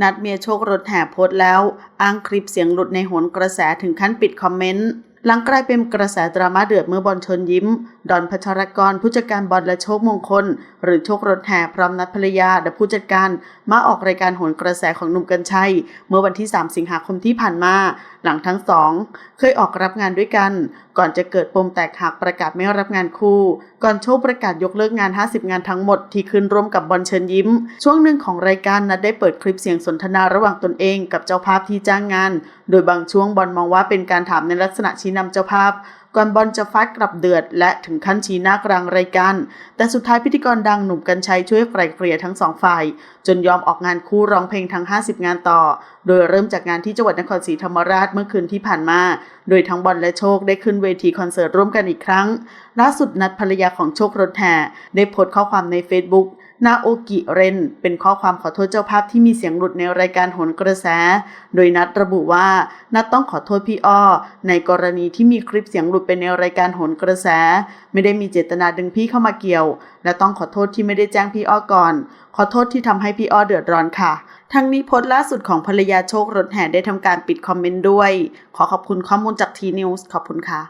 นัดเมียโชครถแห่โพสแล้ว อ้างคลิปเสียงหลุดในโหนกระแสถึงขั้นปิดคอมเมนต์ หลังกลายเป็นกระแสดราม่าเดือดเมื่อบอลชนยิ้มดอนพัชรกรผู้จัดการบอลและโชคมงคล หรือโชครถแห่พร้อมนัดภรรยาและผู้จัดการมาออกรายการโหนกระแสของหนุ่มกัญชัย เมื่อวันที่ 3 สิงหาคมที่ผ่านมา หลังทั้งสอง เคยออกรับงานด้วยกัน ก่อนจะเกิดปมแตกหักประกาศไม่รับงานคู่ ก่อนโชคประกาศยกเลิกงาน 50 งานทั้งหมดที่ขึ้นร่วมกับบอลเชิญยิ้ม ช่วงหนึ่งของรายการนัดได้เปิดคลิปเสียงสนทนาระหว่างตนเองกับเจ้าภาพที่จ้างงาน โดยบางช่วงบอลมองว่าเป็นการถามในลักษณะชี้นำเจ้าภาพ ก่อนบอลจะฟาดกลับเดือด และถึงขั้นชี้หน้ากลางรายการ แต่สุดท้ายพิธีกรดังหนุ่มกัญชัยช่วยไกล่เกลี่ยทั้งสองฝ่าย จนยอมออกงานคู่ร้องเพลงทั้ง 50 งานต่อ โดยเริ่มจากงานที่จังหวัดนครศรีธรรมราชเมื่อคืนที่ผ่านมา โดยทั้งบอลและโชคได้ขึ้นเวทีคอนเสิร์ตร่วมกันอีกครั้ง ล่าสุดนัดภรรยาของโชครถแห่ได้โพสต์ข้อความใน Facebook นาโอกิเรน เป็นข้อความขอโทษเจ้าภาพที่มีเสียงหลุดในรายการโหนกระแส โดยนัดระบุว่า นัดต้องขอโทษพี่อ้อ ในกรณีที่มีคลิปเสียงหลุดไปในรายการโหนกระแส ไม่ได้มีเจตนาดึงพี่เข้ามาเกี่ยว และต้องขอโทษที่ไม่ได้แจ้งพี่อ้อก่อน ขอโทษที่ทำให้พี่อ้อเดือดร้อนค่ะทั้งนี้โพสต์ล่าสุดของภรรยาโชครถแห่ได้ทำการปิดคอมเมนต์ด้วย ขอขอบคุณข้อมูลจากทีนิวส์ขอบคุณค่ะ